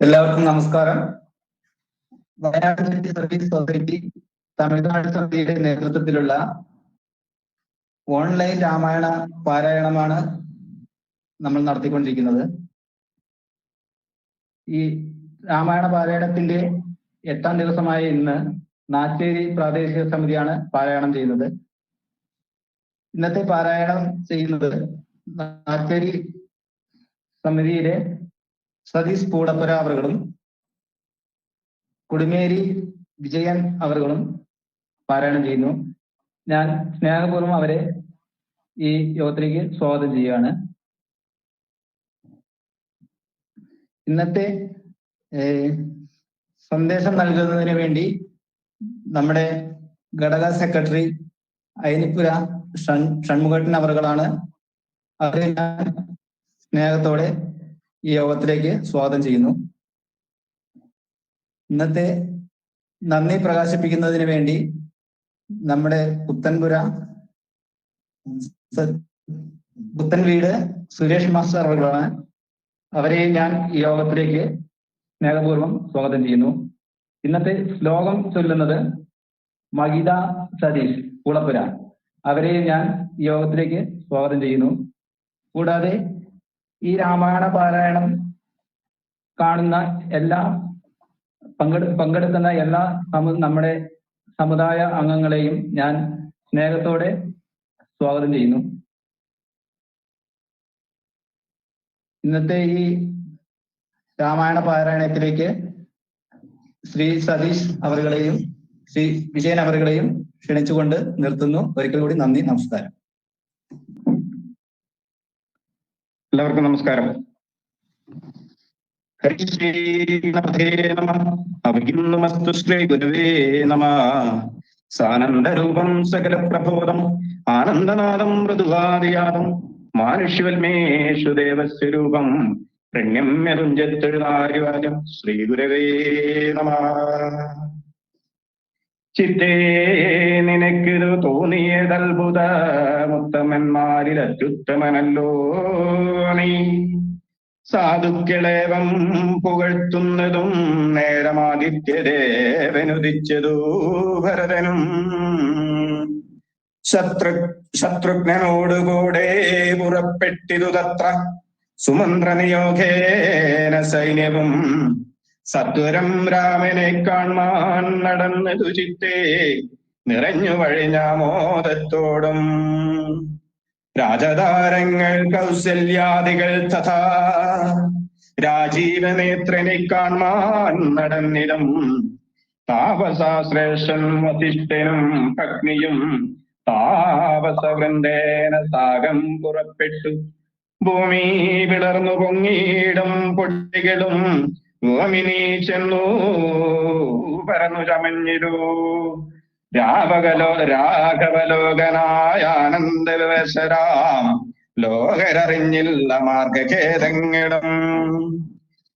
എല്ലാവർക്കും നമസ്കാരം. Wayanad city service society Tamil Nadu സമിതിയുടെ നേതൃത്വത്തിലുള്ള ഓൺലൈൻ രാമായണ പാരായണമാണ് നമ്മൾ നടത്തിക്കൊണ്ടിരിക്കുന്നത്. ഈ രാമായണ പാരായണത്തിന്റെ എട്ടാം ദിവസമായ ഇന്ന് നാച്ചേരി പ്രാദേശിക സമിതിയാണ് പാരായണം ചെയ്യുന്നത്. ഇന്നത്തെ പാരായണം ചെയ്യുന്നത് നാച്ചേരി സമിതിയിലെ സതീഷ് പൂടപ്പുര അവറുകളും കുടുമേരി വിജയൻ അവറുകളും പാരായണം ചെയ്യുന്നു. ഞാൻ സ്നേഹപൂർവം അവരെ ഈ യോഗത്തിലേക്ക് സ്വാഗതം ചെയ്യുകയാണ്. ഇന്നത്തെ സന്ദേശം നൽകുന്നതിന് വേണ്ടി നമ്മുടെ ഘടക സെക്രട്ടറി അയനിപ്പുര ഷൺ ഷൺമുഖട്ടൻ അവറുകളാണ്. അവരെ ഞാൻ സ്നേഹത്തോടെ ഈ യോഗത്തിലേക്ക് സ്വാഗതം ചെയ്യുന്നു. ഇന്നത്തെ നന്ദി പ്രകാശിപ്പിക്കുന്നതിന് വേണ്ടി നമ്മുടെ പുത്തൻപുര പുത്തൻ വീട് സുരേഷ് മാസ്റ്റർ അവർകളാണ് അവരെ ഞാൻ ഈ യോഗത്തിലേക്ക് സ്നേഹപൂർവം സ്വാഗതം ചെയ്യുന്നു. ഇന്നത്തെ ശ്ലോകം ചൊല്ലുന്നത് മഹിത സതീഷ് കുളപ്പുര അവരെ ഞാൻ യോഗത്തിലേക്ക് സ്വാഗതം ചെയ്യുന്നു. കൂടാതെ ഈ രാമായണ പാരായണം കാണുന്ന എല്ലാ പങ്കെടു പങ്കെടുക്കുന്ന എല്ലാ നമ്മുടെ സമുദായ അംഗങ്ങളെയും ഞാൻ സ്നേഹത്തോടെ സ്വാഗതം ചെയ്യുന്നു. ഇന്നത്തെ ഈ രാമായണ പാരായണത്തിലേക്ക് ശ്രീ സതീഷ് അവറുകളെയും ശ്രീ വിജയൻ അവറുകളെയും ക്ഷണിച്ചുകൊണ്ട് നിർത്തുന്നു. ഒരിക്കൽ കൂടി നന്ദി നമസ്കാരം. എല്ലാവർക്കും നമസ്കാരം. സാനന്ദരൂപം സകല പ്രബോധം ആനന്ദനാദം മൃദുവാദിയാദം മാനുഷ്യവൽമേഷു ദേവസ്വരൂപം പ്രണമ്യതുഞ്ചത്തെഴുതാരിവാചം ശ്രീ ഗുരവേ നമ. ചിത്തേ നിനക്കിത് തോന്നിയതത്ഭുത മുത്തമ്മന്മാരിൽ അത്യുത്തമനല്ലോ നീ. സാധുക്കളേവം പുകഴ്ത്തുന്നതും നേരമാദിത്യദേവനുദിച്ചതു ഭരതനും. ശത്രു ശത്രുഘ്നോടുകൂടെ പുറപ്പെട്ടിതു തത്ര സുമന്ത്രനിയോഗേന സൈന്യവും സത്വരം രാമനെ കാൺമാൻ നടന്നതു ചിത്തേ നിറഞ്ഞു വഴിഞ്ഞാമോദത്തോടും രാജതാരങ്ങൾ കൗസല്യാദികൾ തഥാ രാജീവനേത്രനെ കാൺമാൻ നടന്നിടം. താപസാശ്രേഷൻ വസിഷ്ഠനും പത്നിയും താപസവൃന്ദേന സാഗം പുറപ്പെട്ടു. ഭൂമി വിളർന്നു പൊങ്ങിയിടും പൊട്ടികളും ഭൂമിനി ചെന്നു പരന്നു ചമഞ്ഞിരു. രാവകലോ രാഘവലോകനായ ആനന്ദവിവശരാം ലോകരറിഞ്ഞില്ല മാർഗഖേദങ്ങളും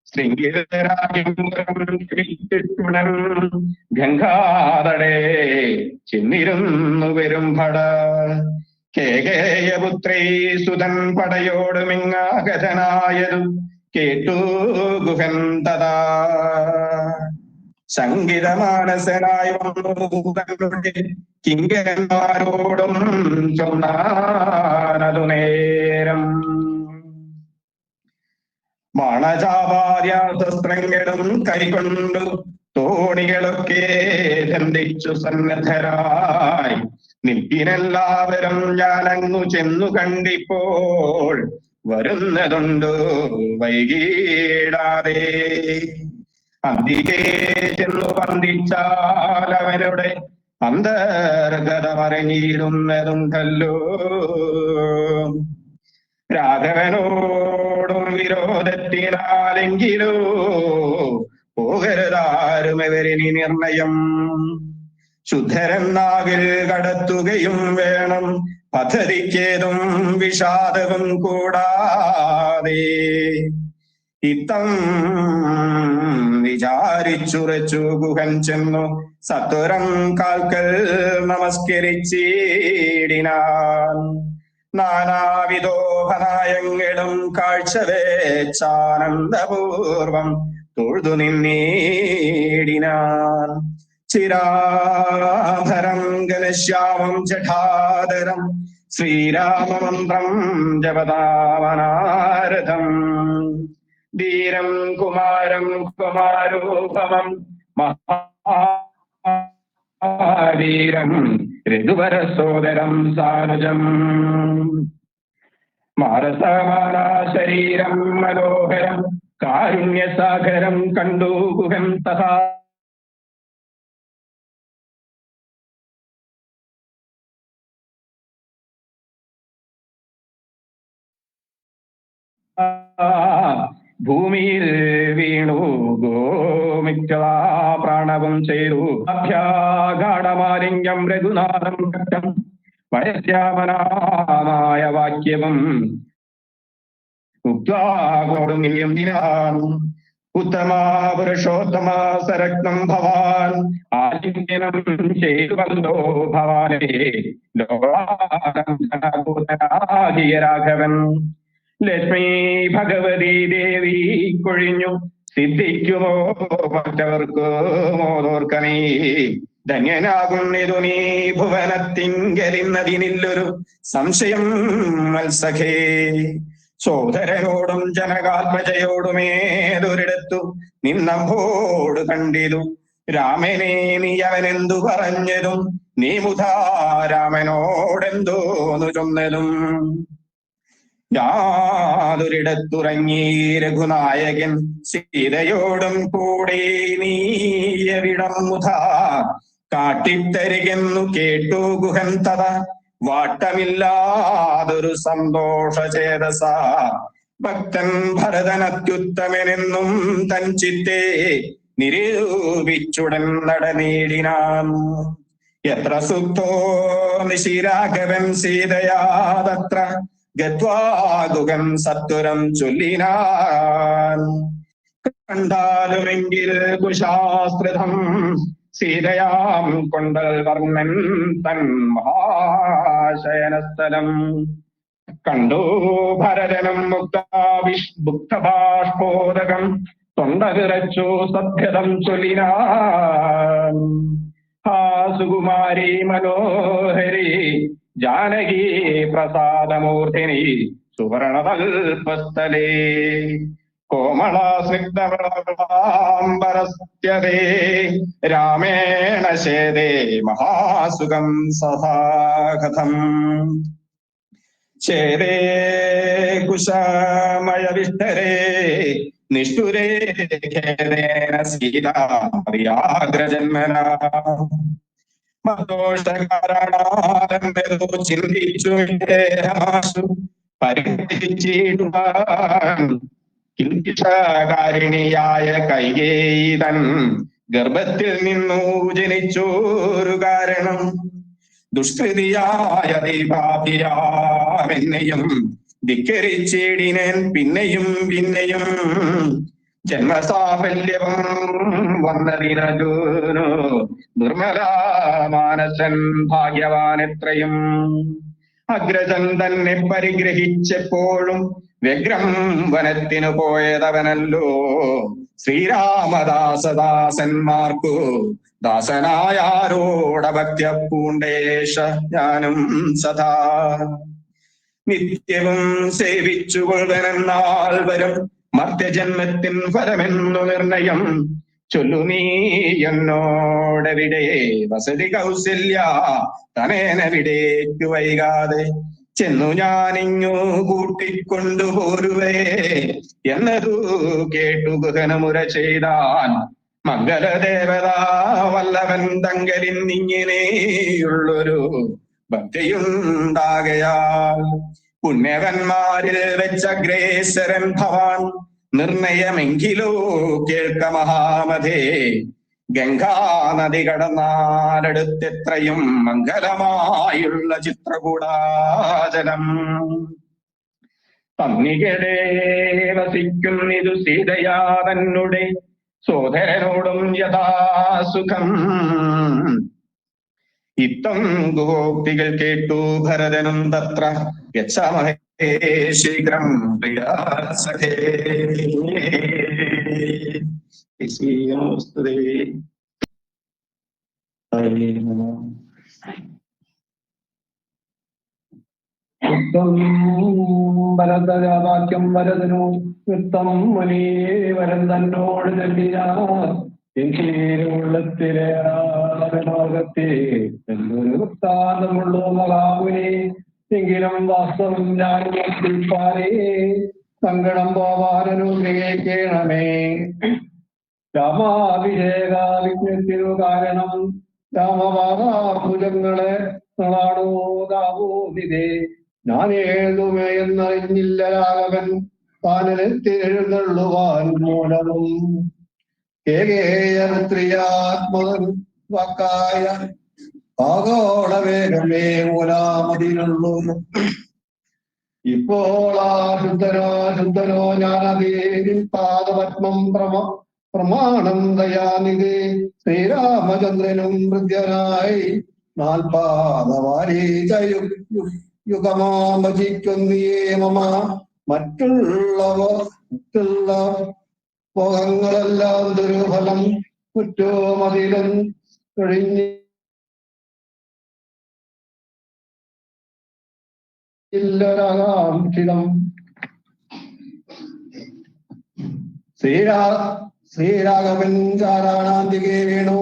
ശൃംഗിതരായും ഗംഗാതടേ ചെന്നിരുന്നു വരും ഭട കേകേയപുത്രീ സുതൻ പടയോടുമിങ്ങാഗതനായതു കേട്ടു ഗുഹൻ തഥാ സംഗീതമാനസനായി വന്നു കിങ്കരന്മാരോടും ചൊന്നാനതു നേരം. മണജാപാര്യാസ്ത്രങ്ങളും കൈകൊണ്ടു തോണികളൊക്കെ ചന്തിച്ചു സന്നദ്ധരായി. നിൽപ്പിനെല്ലാവരും ഞാനങ്ങു ചെന്നു കണ്ടിപ്പോൾ വരുന്നതുണ്ടു? വൈകിടാതെ. അതികേ ചെന്നു പന്തിച്ചാലവരുടെ അവരുടെ അന്തർഗതമറിഞ്ഞിരുന്നതുണ്ടല്ലോ രാഘവനോടും വിരോധത്തിനാലെങ്കിലോ പോകരുതാരുമെവരിനി നിർണയം. ശുദ്ധരെന്നാകിൽ കടത്തുകയും വേണം. പദ്ധതിക്കേതും വിഷാദവും കൂടാതെ ഇത്തം വിചാരിച്ചുറച്ചു ഗുഹൻ ചെന്നു. സത്വരം കാൽക്കൽ നമസ്കരിച്ചിടിനാൻ. നാനാവിധോപനായങ്ങളും കാഴ്ചവേച്ചാനന്ദപൂർവം തൊഴുതു നിന്നേടിനാൻ. ചിരാഭരം ഗലശ്യാമം ജഠാധരം ശ്രീരാമമന്ത്രം ജപതാവനാരഥം ധീരം കുമാരം കുമാരോപമം മഹാവീരം ഋതുവരസോദരം മാരസമാന ശരീരം മനോഹരം കാരുണ്യസാഗരം കണ്ടു ഗുഹം തഥാ ഭൂമിയിൽ വീണു. ഗോമിക്കളാ പ്രാണവം ചെയ്തു. അഭ്യാഘാടമാലിംഗം രഘുനാഥം ഘട്ടം പഴശ്യാമനാമായ വാക്യവും കൊടുങ്ങിയും ദിനാൻ ഉത്തമാ പുരുഷോത്തമ സരക്തം ഭവാൻ. ആലിംഗനം ചെയ്തു വന്നോ ഭവാനേ. ലോകാനന്ദനാകിയ രാഘവൻ. ലക്ഷ്മി ഭഗവതി ദേവി കൊഴിഞ്ഞു. സിദ്ധിക്കുമോ മറ്റവർക്ക് മോതോർക്കനീ ധന്യനാകുന്നിതു നീ ഭുവനത്തിങ്കലിന്നതിനില്ലൊരു സംശയം മത്സഖേ. സോദരനോടും ജനകാത്മജയോടുമേതൊരിടത്തു നിന്നമ്പോട് കണ്ടിതു. രാമനെ നീ അവനെന്തു പറഞ്ഞതും? നീ മുതാ രാമനോടെന്തോന്നു ചൊന്നതും? യാതൊരിടത്തുറങ്ങി രഘുനായകൻ സീതയോടും കൂടെ നീയവിടം മുത. കാട്ടിത്തരികെന്നു കേട്ടു ഗുഹൻ തഥ. വാട്ടമില്ലാതൊരു സന്തോഷചേതസ. ഭക്തൻ ഭരതനത്യുത്തമനെന്നും തൻ ചിത്തെ നിരൂപിച്ചുടൻ നടനേടിനാൻ എത്ര സുപ്തോ നിശിരാഘവൻ സീതയാതത്ര. ഗത്വാഗുകം സത്വരം ചൊല്ലിനാൻ. കണ്ടാലുമെങ്കിൽ കുശാസ്ത്രിതം സീതയാം കൊണ്ടൽ വർണൻ തൻ മഹാശയനസ്ഥലം. കണ്ടു ഭരതനും മുക്താവിഷ് മുക്തഭാഷ്പോദകം തൊണ്ട വിറച്ചു സത്യതം ചൊല്ലിനാൻ. ആ സുകുമാരി മനോഹരി ജാനകി പ്രസാദമൂർത്തിനി സുവർണതൽപസ്ഥലേ. കോമളസ്നിഗ്ധംബരസ്യതേ രാമേണ ശേദേ മഹാസുഖം സഹാകഥം ചേരേ കുശമയവിഷ്ടരേ നിഷ്ഠുരേ ഖേദേന സീതാഗ്രജന്മന മതോഷകാരണാലംബരോ ചിന്തിച്ചു പരിധിച്ചിടുവാൻ കിൽകിഷകാരിണിയായ കൈകേയിതൻ ഗർഭത്തിൽ നിന്നു ജനിച്ചോരു കാരണം. ദുഷ്കൃതിയായ ദീപാഭിയാമെന്നെയും ധിക്കരിച്ചേടിനൻ പിന്നെയും പിന്നെയും ജന്മസാഫല്യവും വന്നതിനൂനു നിർമ്മല മാനസൻ ഭാഗ്യവാൻ എത്രയും. അഗ്രജൻ തന്നെ പരിഗ്രഹിച്ചപ്പോഴും വ്യഗ്രം വനത്തിനു പോയതവനല്ലോ. ശ്രീരാമദാസദാസന്മാർക്കു ദാസനായാരോടഭക്ത്യ പൂണ്ടേശ ഞാനും സദാ. നിത്യവും സേവിച്ചു കൊള്ളുവനെന്നാൽ വരും മർത്യജന്മത്തിൻ ഫലമെന്നു നിർണയം. ചൊല്ലു നീ എന്നോടെവിടെ. വസതി കൗസല്യ തനേനവിടേക്ക് വൈകാതെ. ചെന്നു ഞാനിങ്ങു കൂട്ടിക്കൊണ്ടുപോരുവേ എന്നതു കേട്ടു ഗഹനമുര ചെയ്താൻ. മംഗലദേവത വല്ലവൻ തങ്കലിന്നിങ്ങനെയുള്ളൊരു ഭക്തിയുണ്ടാകയാൽ പുണ്യവന്മാരിൽ വെച്ചഗ്രേസരൻ ഭവാൻ നിർണയമെങ്കിലോ കേൾക്ക മഹാമതേ ഗംഗാനദി കടന്നാലടുത്തെത്രയും മംഗലമായുള്ള ചിത്രകൂടാചലം. പന്നികളെ വസിക്കുന്നിതു സീതയാ തന്നുടെ സോദരനോടും യഥാസുഖം. ഇത്തം ഗോപികൾ കേട്ടു ഭരതനും തത്ര. ഗച്ഛാമഹേ ശീഘ്രം പ്രിയാ സഖേ യേശുവേ. വൃത്തം ഭരതരാവാക്യം വരതനു വൃത്തം മുനിയെ വരൻ തന്നോട് ചെല്ലിയുള്ളത്തിലെ ലോകത്തെ എന്നൊരു വൃത്താന്തമുള്ളൂ മഹാമുനി എങ്കിലും വാസ്തവം ഞാൻ കേൾപ്പാനേ സങ്കടം പോവാനനുഗ്രഹിക്കണമേ. രാമാഭിഷേകാവിജ്ഞത്തിനു കാരണം രാമവാദാഭുജങ്ങളെ നളാണോ ദാവോദിതേ ഞാൻ എഴുതുമേ എന്നറിഞ്ഞില്ല രാഘവൻ താനെഴുന്നള്ളുവാൻ മൂലവും. കേകേയത്രിയാത്മകൻ വാക്കായ ആഗോള വേഗമേ മൂലാമതിനുള്ളൂ ഇപ്പോൾ ആ ശുദ്ധനോ ശുദ്ധനോ ഞാനതേരിൽ പാദപത്മം പ്രമ പ്രമാണം ദയാനിധി ശ്രീരാമചന്ദ്രനും ഹൃദ്യനായി നാൽപാദമാരീചയുഗമാമജിക്കുന്നിയേ മമ. മറ്റുള്ളവ മറ്റുള്ള ഭോഗങ്ങളെല്ലാം ദുരുഫലം കുറ്റോമതിലും കഴിഞ്ഞ് ഇല്ലൊരാകാംക്ഷിതം ശ്രീരാ വീണു.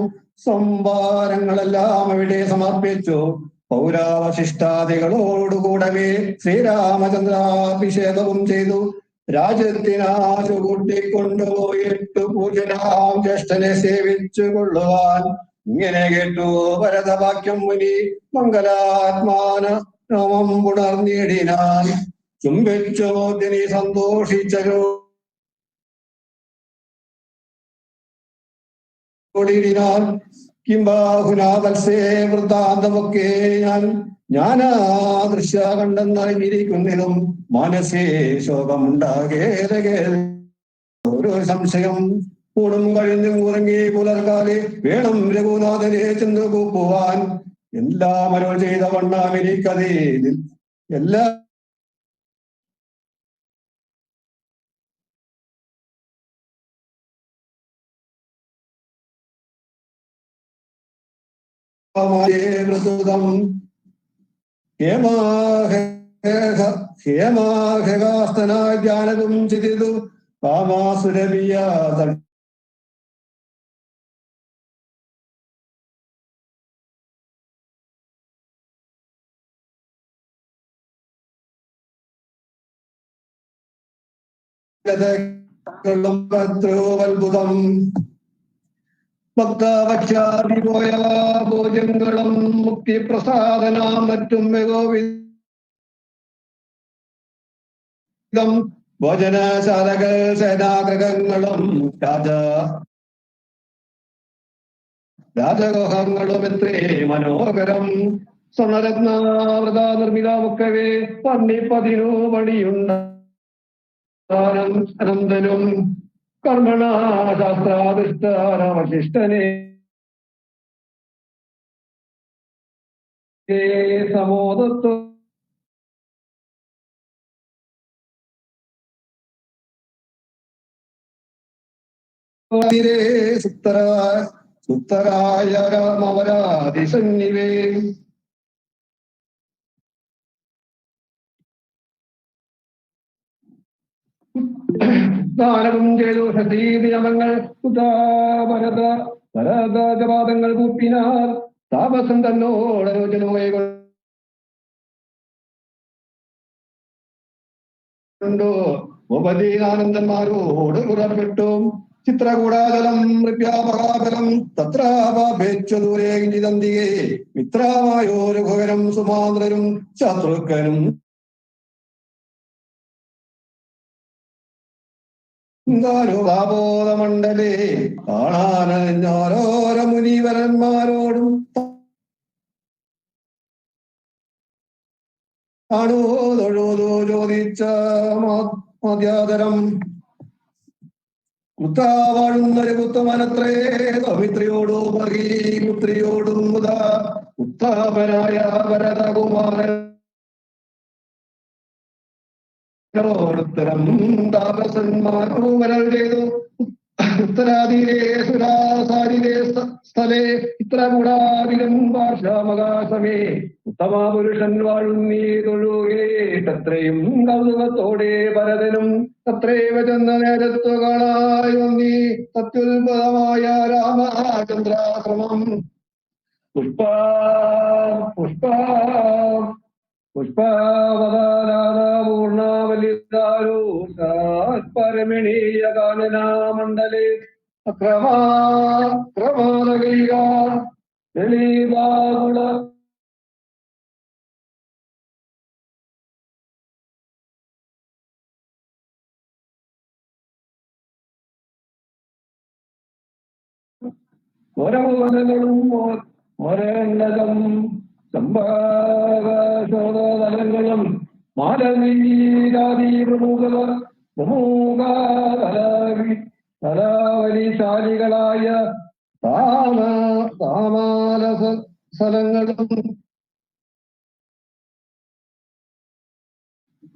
സംഭാരങ്ങളെല്ലാം അവിടെ സമർപ്പിച്ചു. പൗരാവശിഷ്ടാദികളോടുകൂടവേ ശ്രീരാമചന്ദ്രാഭിഷേകവും ചെയ്തു. രാജ്യത്തിനാശു കൂട്ടിക്കൊണ്ടുപോയിട്ട് പൂജനാം ജ്യേഷ്ഠനെ സേവിച്ചു കൊള്ളുവാൻ ഇങ്ങനെ കേട്ടു ഭരതവാക്യം മുനി മംഗലാത്മാന നാമം പുണർന്നിടിനാൻ ചുംബിച്ചു മോദിനി സന്തോഷിച്ചോ ോടിനാൽ കിംബാഹുനാവത്സേ വൃത്താന്തമൊക്കെ ഞാൻ ഞാനാ ദൃശ്യ കണ്ടെന്നറിഞ്ഞിരിക്കുന്നതും മനസ്സേ ശോകമുണ്ടാകേതകേ ഒരു സംശയം. കൂടും കഴിഞ്ഞും ഉറങ്ങി പുലർകാലെ വേണം രഘുനാഥനെ ചെന്ന് കൂപ്പുവാൻ എല്ലാം അരുൾ ചെയ്ത വണ്ണാമിരിക്കതേ എല്ലാ മൃദുതം ഹേമാഹകാസ്തനായ ജ്ഞാനവും ചിതിതു കാമാസുരവിയ അത്ഭുതം ഭക്താവക്ഷാതി പോയ ഭോജങ്ങളും മുക്തിപ്രസാദനാം മറ്റും മികവിധം ഭോജനശാലകൾ സേനാഗ്രഹങ്ങളും രാജ രാജഗോഹങ്ങളും എത്രേ മനോഹരം. സ്വർണരത്നാവൃത പന്നി പന്നിപ്പതിനു മണിയുണ്ട് അനന്തനും കർമ്മണ ശാസ്ത്രാധിഷ്ഠാനവശിഷ്ടനെ സമോദത്വ സുത്തരായ രാമവരാതിസന്നിവേ ദാനവും ചെയ്തു സതീതിയമങ്ങൾ ഭരത ഭരത ജപാദങ്ങൾ കൂപ്പിനാർ താപസം തന്നോടനുജനുമായി ണ്ടോ ഉപദീനാനന്ദന്മാരോട് പുറപ്പെട്ടു. ചിത്രകൂടാചലം മൃഗ്യാമഹാബലം തത്രാപേക്ഷ ദൂരേ കിഞ്ചിതന്തികേ. മിത്രാമായോരു ഭുവനം സുമാന്ത്രരും ശത്രുക്കനും ഗാനുബോധമണ്ഡലേ കാണാനോരോര മുനീവരന്മാരോടും കാണോ തൊഴുതോ ചോദിച്ച മധ്യാതരം കുത്താവാഴുന്നൊരു കുത്തമനത്രേ സൗമിത്രിയോടോ പുത്രിയോടും മുത ഭരതകുമാരൻ ഓരോരുത്തരം താപസന്മാരോട് ചെയ്തു ഉത്തരാതീരേ സുരാസാരിരേ സ്ഥ- സ്ഥലേ ഇത്ര കൂടാതിലും പാർശ്വമകാശമേ ഉത്തമപുരുഷൻ വാഴുന്നീ തൊഴുകേ തത്രയും കൗതുകത്തോടെ പരതനും തത്രേവ ചെന്ന വന്നീ തത്യുൽപദമായ രാമചന്ദ്രാശ്രമം. പുഷ്പ പുഷ്പ പുഷ്പാവതാരാപൂർണാവലിതാരൂപരമണീയ കാനനാമണ്ഡലേ അക്രമാ ക്രമാലകൈക ലളിതാകുള ഓരോവനകളും ഓരണ്ടകം മാലനീരാതി മാലവീരാദി പ്രമുഖ കലാവലിശാലികളായ താമ താമാലസ സ്ഥലങ്ങളും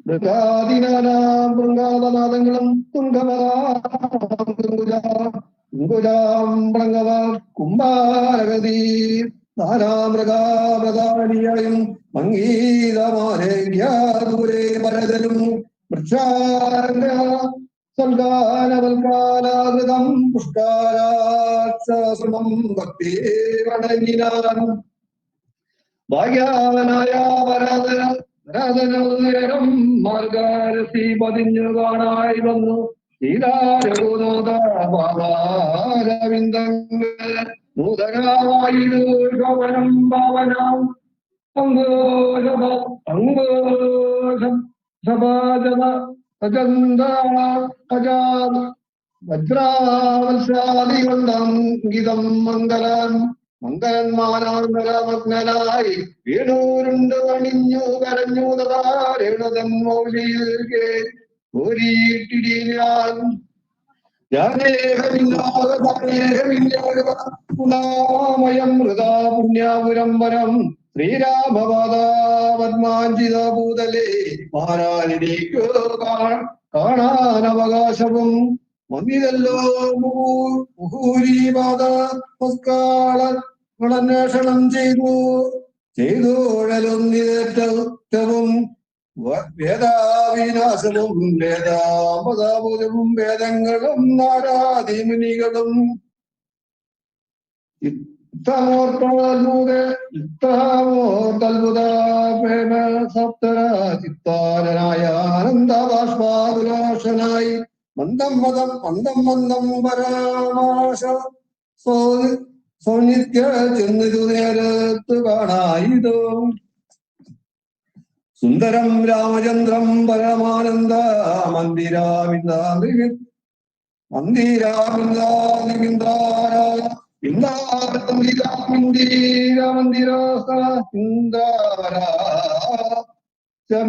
മൃഗാദിനാനാം ശൃംഗാതനാദങ്ങളും തുങ്കമരാംബളങ്ങവ കുംഭാരഗതി നാനാമൃഗാമൃഗാണിയായും മംഗീതമാലേഖ്യാദൂരെ പരതലും വൃക്ഷാരംഗ സൽഗാനവൽക്കാലാകൃതം പുഷ്കാരാശ്രമം ഭക്തി പ്രണങ്ങിനാൻ ഭാഗ്യാവനായ പരാതന നേരം മാർഗാരസി പതിഞ്ഞു കാണായി വന്നു. സീതാരഘുനാഥ പാദാരവിന്ദങ്ങൾ. ശോഭനം ഭാവനം സഭാജന മംഗലന്മാരാന്തരമഗ്നനായി വീണൂരുണ്ട് കരഞ്ഞു തഥാരണതൻ മൗലിയിൽ ൂരിയിട്ടിടിയാൻ ുണാമയം മൃതാ പുണ്യാപുരം വനം ശ്രീരാമപാദാപത്മാഞ്ചിത ഭൂതലേ മാരാനിടേക്കു കാണാൻ അവകാശവും വന്നിതല്ലോ ചെയ്തു. ചെയ്തോഴലൊന്നിതേറ്റവും വേദാവിനാശവും വേദാമതാബോധവും വേദങ്ങളും ചിത്താരനായ ആനന്ദബാഷ്പാകുലാശനായി മന്ദം മതം മന്ദം മന്ദം പരാമാശ സോ സൗനിത്യ ചെന്നിതു കാണായിതോ. സുന്ദരം രാമചന്ദ്രം പരമാനന്ദ മന്ദിരാമിന്ദാ മന്ദിരാമിന്ദാര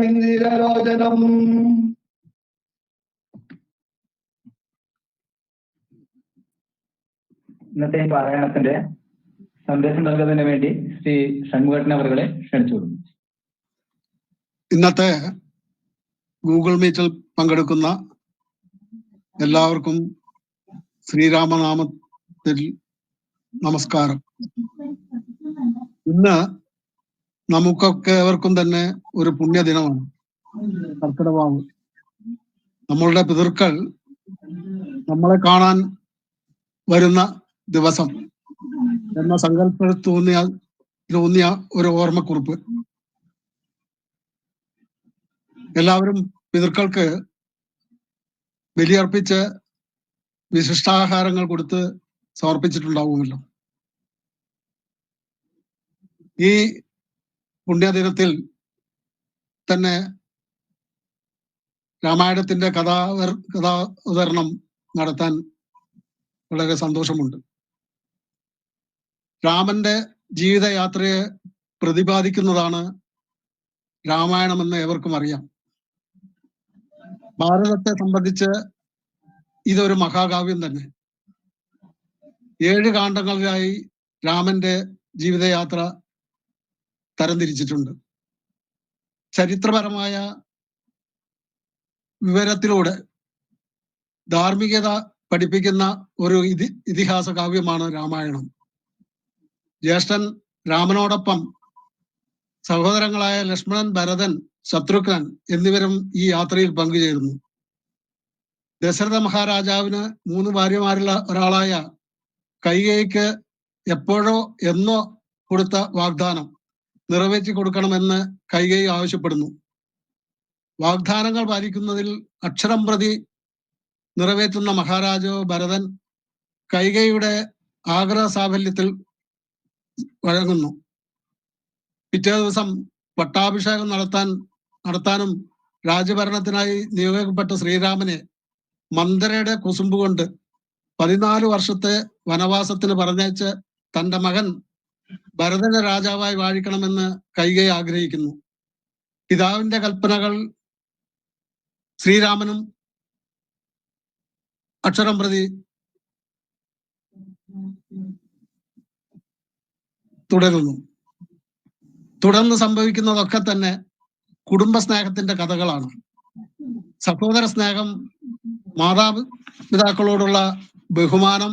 മന്ദിരലോചനം ഇന്നത്തെ പാരായണത്തിന്റെ സന്ദേശം നൽകുന്നതിന് വേണ്ടി ശ്രീ ഷൺമുഖട്ടൻ അവരുടെ ക്ഷണിച്ചു കൊടുക്കുന്നു ഇന്നത്തെ ഗൂഗിൾ മീറ്റിൽ പങ്കെടുക്കുന്ന എല്ലാവർക്കും ശ്രീരാമനാമത്തിൽ നമസ്കാരം. ഇന്ന് നമുക്കൊക്കെ ഏവർക്കും തന്നെ ഒരു പുണ്യദിനമാണ്. കർക്കിടവാവ് നമ്മളുടെ പിതൃക്കൾ നമ്മളെ കാണാൻ വരുന്ന ദിവസം എന്ന സങ്കല്പത്തോന്നിയ തോന്നിയ ഒരു ഓർമ്മക്കുറിപ്പ്. എല്ലാവരും പിതൃക്കൾക്ക് ബലിയർപ്പിച്ച് വിശിഷ്ടാഹാരങ്ങൾ കൊടുത്ത് സമർപ്പിച്ചിട്ടുണ്ടാവുമല്ലോ. ഈ പുണ്യദിനത്തിൽ തന്നെ രാമായണത്തിന്റെ കഥാ കഥാവതരണം നടത്താൻ വളരെ സന്തോഷമുണ്ട്. രാമന്റെ ജീവിതയാത്രയെ പ്രതിപാദിക്കുന്നതാണ് രാമായണമെന്ന് ഏവർക്കും അറിയാം. ഭാരതത്തെ സംബന്ധിച്ച് ഇതൊരു മഹാകാവ്യം തന്നെ. ഏഴ് കാണ്ഡങ്ങളിലായി രാമന്റെ ജീവിതയാത്ര തരംതിരിച്ചിട്ടുണ്ട്. ചരിത്രപരമായ വിവരത്തിലൂടെ ധാർമ്മികത പഠിപ്പിക്കുന്ന ഒരു ഇതി ഇതിഹാസ കാവ്യമാണ് രാമായണം. ജ്യേഷ്ഠൻ രാമനോടൊപ്പം സഹോദരങ്ങളായ ലക്ഷ്മണൻ ഭരതൻ ശത്രുഘ്നൻ എന്നിവരും ഈ യാത്രയിൽ പങ്കുചേരുന്നു. ദശരഥ മഹാരാജാവിന് മൂന്ന് ഭാര്യമാരുള്ള ഒരാളായ കൈകേയിക്ക് എപ്പോഴോ എന്നോ കൊടുത്ത വാഗ്ദാനം നിറവേറ്റി കൊടുക്കണമെന്ന് കൈകൈ ആവശ്യപ്പെടുന്നു. വാഗ്ദാനങ്ങൾ പാലിക്കുന്നതിൽ അക്ഷരം പ്രതി നിറവേറ്റുന്ന മഹാരാജാവ് ഭരതൻ കൈകയുടെ ആഗ്രഹ സാഫല്യത്തിൽ വഴങ്ങുന്നു. പിറ്റേ ദിവസം പട്ടാഭിഷേകം നടത്താൻ നടത്താനും രാജഭരണത്തിനായി നിയോഗിക്കപ്പെട്ട ശ്രീരാമനെ മന്ദരയുടെ കുസുമ്പ് കൊണ്ട് പതിനാല് വർഷത്തെ വനവാസത്തിന് പറഞ്ഞയച്ച് തന്റെ മകൻ ഭരതന രാജാവായി വാഴിക്കണമെന്ന് കൈകൈ ആഗ്രഹിക്കുന്നു. പിതാവിന്റെ കൽപ്പനകൾ ശ്രീരാമനും അക്ഷരം പ്രതി തുടരുന്നു. തുടർന്ന് സംഭവിക്കുന്നതൊക്കെ തന്നെ കുടുംബ സ്നേഹത്തിന്റെ കഥകളാണ്. സഹോദര സ്നേഹം മാതാപിതാക്കളോടുള്ള ബഹുമാനം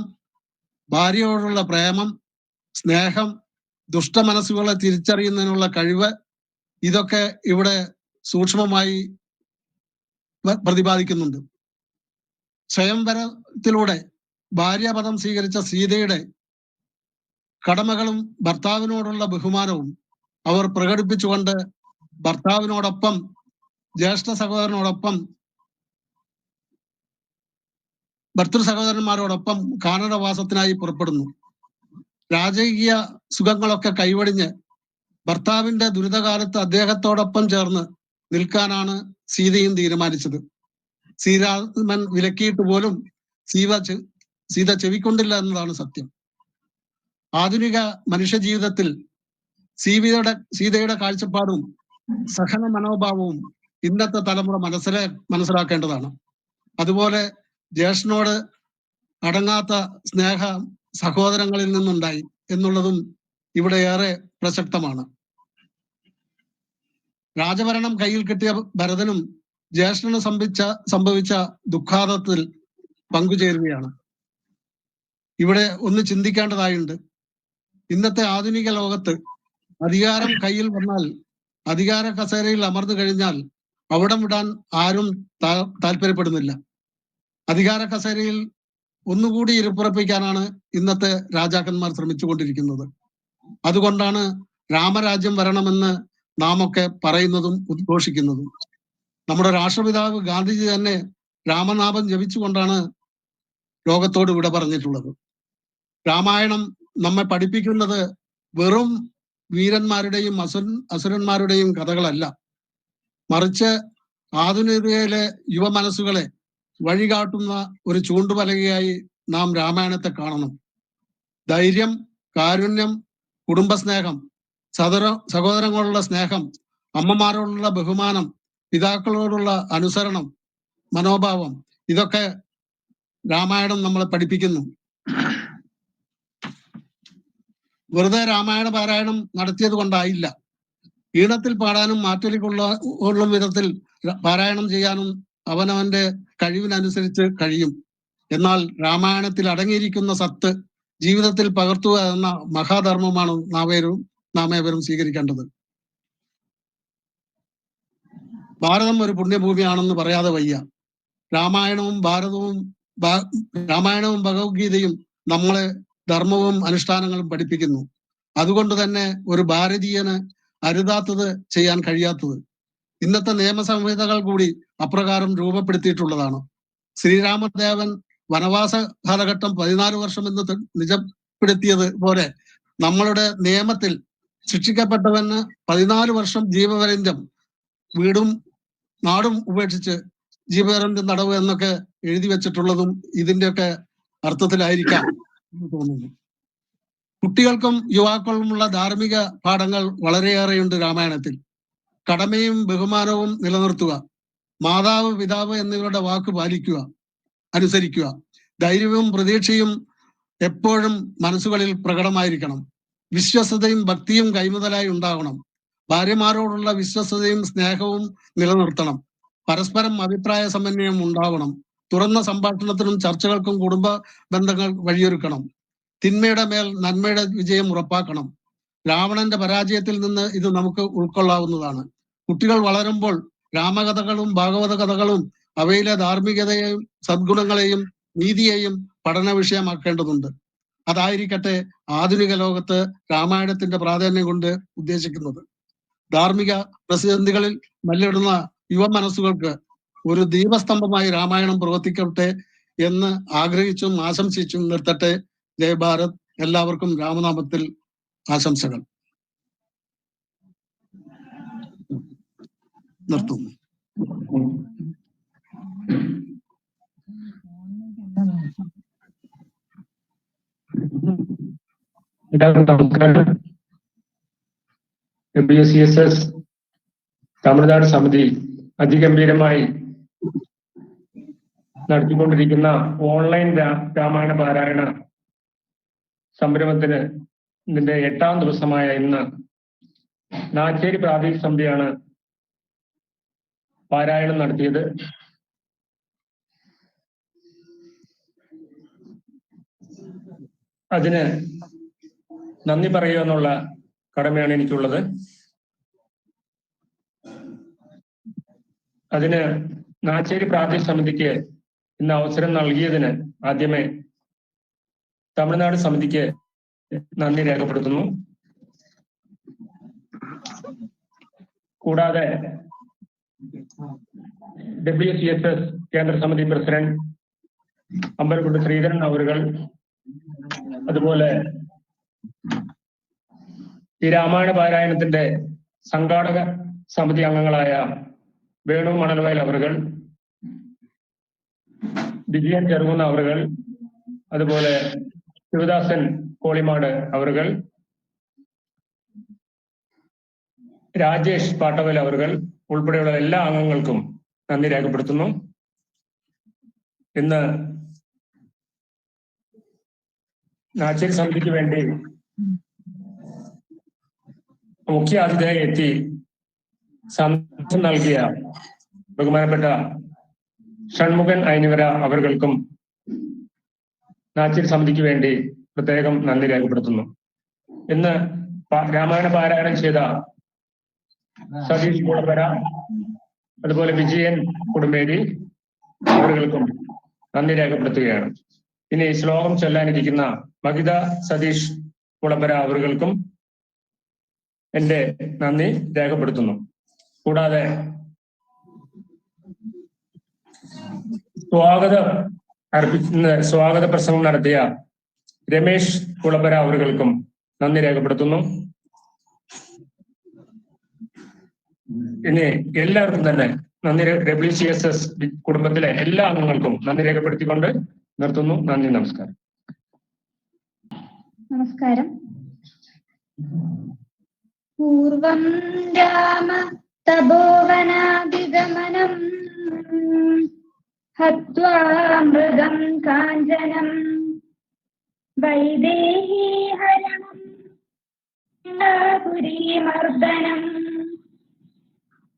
ഭാര്യയോടുള്ള പ്രേമം സ്നേഹം ദുഷ്ടമനസ്സുകളെ തിരിച്ചറിയുന്നതിനുള്ള കഴിവ് ഇതൊക്കെ ഇവിടെ സൂക്ഷ്മമായി പ്രതിപാദിക്കുന്നുണ്ട്. സ്വയംവരത്തിലൂടെ ഭാര്യാപദം സ്വീകരിച്ച സീതയുടെ കടമകളും ഭർത്താവിനോടുള്ള ബഹുമാനവും അവർ പ്രകടിപ്പിച്ചുകൊണ്ട് ഭർത്താവിനോടൊപ്പം ജ്യേഷ്ഠ സഹോദരനോടൊപ്പം ഭർത്തൃ സഹോദരന്മാരോടൊപ്പം കാനഡവാസത്തിനായി പുറപ്പെടുന്നു. രാജകീയ സുഖങ്ങളൊക്കെ കൈവടിഞ്ഞ് ഭർത്താവിന്റെ ദുരിതകാലത്ത് അദ്ദേഹത്തോടൊപ്പം ചേർന്ന് നിൽക്കാനാണ് സീതയും തീരുമാനിച്ചത്. ശ്രീരാമൻ വിലക്കിയിട്ട് പോലും സീത സീത ചെവിക്കൊണ്ടില്ല എന്നതാണ് സത്യം. ആധുനിക മനുഷ്യ ജീവിതത്തിൽ സീതയുടെ സീതയുടെ കാഴ്ചപ്പാടും സഹന മനോഭാവവും ഇന്നത്തെ തലമുറ മനസ്സിലെ മനസ്സിലാക്കേണ്ടതാണ്. അതുപോലെ ജ്യേഷ്ഠനോട് അടങ്ങാത്ത സ്നേഹ സഹോദരങ്ങളിൽ നിന്നുണ്ടായി എന്നുള്ളതും ഇവിടെ ഏറെ പ്രസക്തമാണ്. രാജഭരണം കയ്യിൽ കിട്ടിയ ഭരതനും ജ്യേഷ്ഠന് സംഭവിച്ച സംഭവിച്ച ദുഃഖാതത്തിൽ പങ്കുചേരുകയാണ്. ഇവിടെ ഒന്ന് ചിന്തിക്കേണ്ടതായുണ്ട്. ഇന്നത്തെ ആധുനിക ലോകത്ത് അധികാരം കയ്യിൽ വന്നാൽ അധികാര കസേരയിൽ അമർന്നു കഴിഞ്ഞാൽ അവിടം വിടാൻ ആരും താല്പര്യപ്പെടുന്നില്ല. അധികാര കസേരയിൽ ഒന്നുകൂടി ഇരുപ്പുറപ്പിക്കാനാണ് ഇന്നത്തെ രാജാക്കന്മാർ ശ്രമിച്ചുകൊണ്ടിരിക്കുന്നത്. അതുകൊണ്ടാണ് രാമരാജ്യം വരണമെന്ന് നാം ഒക്കെ പറയുന്നതും ഉദ്ഘോഷിക്കുന്നതും. നമ്മുടെ രാഷ്ട്രപിതാവ് ഗാന്ധിജി തന്നെ രാമനാമം ജപിച്ചുകൊണ്ടാണ് ലോകത്തോട് വിട പറഞ്ഞിട്ടുള്ളത്. രാമായണം നമ്മെ പഠിപ്പിക്കുന്നത് വെറും വീരന്മാരുടെയും അസുര അസുരന്മാരുടെയും കഥകളല്ല. മറിച്ച് ആധുനികതയിലെ യുവമനസ്സുകളെ വഴികാട്ടുന്ന ഒരു ചൂണ്ടുപലകയായി നാം രാമായണത്തെ കാണണം ധൈര്യം കാരുണ്യം കുടുംബസ്നേഹം സദര സഹോദരങ്ങളോടുള്ള സ്നേഹം അമ്മമാരോടുള്ള ബഹുമാനം പിതാക്കളോടുള്ള അനുസരണം മനോഭാവം ഇതൊക്കെ രാമായണം നമ്മളെ പഠിപ്പിക്കുന്നു. വെറുതെ രാമായണ പാരായണം നടത്തിയത് കൊണ്ടായില്ല. ഈണത്തിൽ പാടാനും മാറ്റൊലിക്കുള്ള ഉള്ള വിധത്തിൽ പാരായണം ചെയ്യാനും അവനവന്റെ കഴിവിനനുസരിച്ച് കഴിയും. എന്നാൽ രാമായണത്തിൽ അടങ്ങിയിരിക്കുന്ന സത്ത് ജീവിതത്തിൽ പകർത്തുക എന്ന മഹാധർമ്മമാണ് നാമേരും നാമേവരും സ്വീകരിക്കേണ്ടത്. ഭാരതം ഒരു പുണ്യഭൂമിയാണെന്ന് പറയാതെ വയ്യ. രാമായണവും ഭാരതവും രാമായണവും ഭഗവത്ഗീതയും നമ്മളെ ധർമ്മവും അനുഷ്ഠാനങ്ങളും പഠിപ്പിക്കുന്നു. അതുകൊണ്ട് തന്നെ ഒരു ഭാരതീയന് അരുതാത്തത് ചെയ്യാൻ കഴിയാത്തത്. ഇന്നത്തെ നിയമസംഹിതകൾ കൂടി അപ്രകാരം രൂപപ്പെടുത്തിയിട്ടുള്ളതാണ്. ശ്രീരാമദേവൻ വനവാസ കാലഘട്ടം പതിനാല് വർഷം എന്ന് നിജപ്പെടുത്തിയത് പോലെ നമ്മളുടെ നിയമത്തിൽ ശിക്ഷിക്കപ്പെട്ടവന് പതിനാല് വർഷം ജീവപര്യന്തം വീടും നാടും ഉപേക്ഷിച്ച് ജീവപര്യന്തം തടവ് എന്നൊക്കെ എഴുതി വെച്ചിട്ടുള്ളതും ഇതിന്റെയൊക്കെ അർത്ഥത്തിലായിരിക്കാം. കുട്ടികൾക്കും യുവാക്കൾക്കുമുള്ള ധാർമ്മിക പാഠങ്ങൾ വളരെയേറെയുണ്ട് രാമായണത്തിൽ. കടമയും ബഹുമാനവും നിലനിർത്തുക. മാതാവ് പിതാവ് എന്നിവരുടെ വാക്ക് പാലിക്കുക അനുസരിക്കുക. ധൈര്യവും പ്രതീക്ഷയും എപ്പോഴും മനസ്സുകളിൽ പ്രകടമായിരിക്കണം. വിശ്വസതയും ഭക്തിയും കൈമുതലായി ഉണ്ടാവണം. ഭാര്യമാരോടുള്ള വിശ്വസതയും സ്നേഹവും നിലനിർത്തണം. പരസ്പരം അഭിപ്രായ സമന്വയം ഉണ്ടാവണം. തുറന്ന സംഭാഷണത്തിനും ചർച്ചകൾക്കും കുടുംബ ബന്ധങ്ങൾ വഴിയൊരുക്കണം. തിന്മയുടെ മേൽ നന്മയുടെ വിജയം ഉറപ്പാക്കണം. രാവണന്റെ പരാജയത്തിൽ നിന്ന് ഇത് നമുക്ക് ഉൾക്കൊള്ളാവുന്നതാണ്. കുട്ടികൾ വളരുമ്പോൾ രാമകഥകളും ഭാഗവത കഥകളും അവയിലെ ധാർമ്മികതയെയും സദ്ഗുണങ്ങളെയും നീതിയെയും പഠന വിഷയമാക്കേണ്ടതുണ്ട്. അതായിരിക്കട്ടെ ആധുനിക ലോകത്ത് രാമായണത്തിന്റെ പ്രാധാന്യം കൊണ്ട് ഉദ്ദേശിക്കുന്നത്. ധാർമ്മിക പ്രതിസന്ധികളിൽ മല്ലിടുന്ന യുവ മനസ്സുകൾക്ക് ഒരു ദീപസ്തംഭമായി രാമായണം പ്രവർത്തിക്കട്ടെ എന്ന് ആഗ്രഹിച്ചും ആശംസിച്ചും നിർത്തട്ടെ. ജയ് ഭാരത്. എല്ലാവർക്കും രാമനാമത്തിൽ ആശംസകൾ. നിർത്തുന്നു. M B S C S S Tamil Nadu സമിതി അതിഗംഭീരമായി നടത്തിക്കൊണ്ടിരിക്കുന്ന ഓൺലൈൻ രാമായണ പാരായണ സംരംഭത്തിന് ഇതിന്റെ എട്ടാം ദിവസമായ ഇന്ന് നാച്ചേരി പ്രാദേശിക സമിതിയാണ് പാരായണം നടത്തിയത്. അതിന് നന്ദി പറയുക എന്നുള്ള കടമയാണ് എനിക്കുള്ളത്. അതിന് നാച്ചേരി പ്രാദേശിക സമിതിക്ക് ഇന്ന് അവസരം നൽകിയതിന് ആദ്യമേ തമിഴ്നാട് സമിതിക്ക് നന്ദി രേഖപ്പെടുത്തുന്നു. കൂടാതെ ഡബ്ല്യു സി എസ് എസ് കേന്ദ്ര സമിതി പ്രസിഡന്റ് അമ്പലക്കുട്ടി ശ്രീധരൻ അവരുകൾ അതുപോലെ ഈ രാമായണ പാരായണത്തിന്റെ സംഘാടക സമിതി അംഗങ്ങളായ വേണു മണൽവയൽ അവറുകൾ വിജയൻ ചെറുകുന്ന അവറുകൾ അതുപോലെ ശിവദാസൻ കോളിമാട് അവറുകൾ രാജേഷ് പാട്ടവൽ അവറുകൾ ഉൾപ്പെടെയുള്ള എല്ലാ അംഗങ്ങൾക്കും നന്ദി രേഖപ്പെടുത്തുന്നു. ഇന്ന് നാച്ചിൽ സമിതിക്ക് വേണ്ടി മുഖ്യ അതിഥിയായി എത്തി സന്ദേശം നൽകിയ ബഹുമാനപ്പെട്ട ഷൺമുഖൻ ഐനിവര അവർകൾക്കും നാച്ചിൽ സമിതിക്ക് വേണ്ടി പ്രത്യേകം നന്ദി രേഖപ്പെടുത്തുന്നു. ഇന്ന് രാമായണ പാരായണം ചെയ്ത സതീഷ് കുളപ്പര അതുപോലെ വിജയൻ കുടുംബേരി അവർകൾക്കും നന്ദി രേഖപ്പെടുത്തുകയാണ്. ഇനി ശ്ലോകം ചൊല്ലാനിരിക്കുന്ന മഹിത സതീഷ് കുളപ്പര അവർക്കും എന്റെ നന്ദി രേഖപ്പെടുത്തുന്നു. കൂടാതെ സ്വാഗത അർപ്പിക്കുന്ന സ്വാഗത പ്രസംഗം നടത്തിയ രമേശ് കുളബര അവർക്കും നന്ദി രേഖപ്പെടുത്തുന്നു. ഇനി എല്ലാവർക്കും തന്നെ നന്ദി ഡബ്ല്യു സി എസ് എസ് കുടുംബത്തിലെ എല്ലാ അംഗങ്ങൾക്കും നന്ദി രേഖപ്പെടുത്തിക്കൊണ്ട് നിർത്തുന്നു. നന്ദി നമസ്കാരം. നമസ്കാരം. പൂർവം രാമ തപോവനാദിഗമനം മൃഗം കാഞ്ചനം. വൈദേഹീ ഹരണം പുരീമർദ്ദനം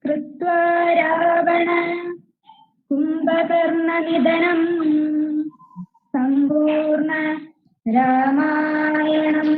കൃത്വാ രാവണ കുംഭകർണനിധനം. സമ്പൂർണ രാമായണം.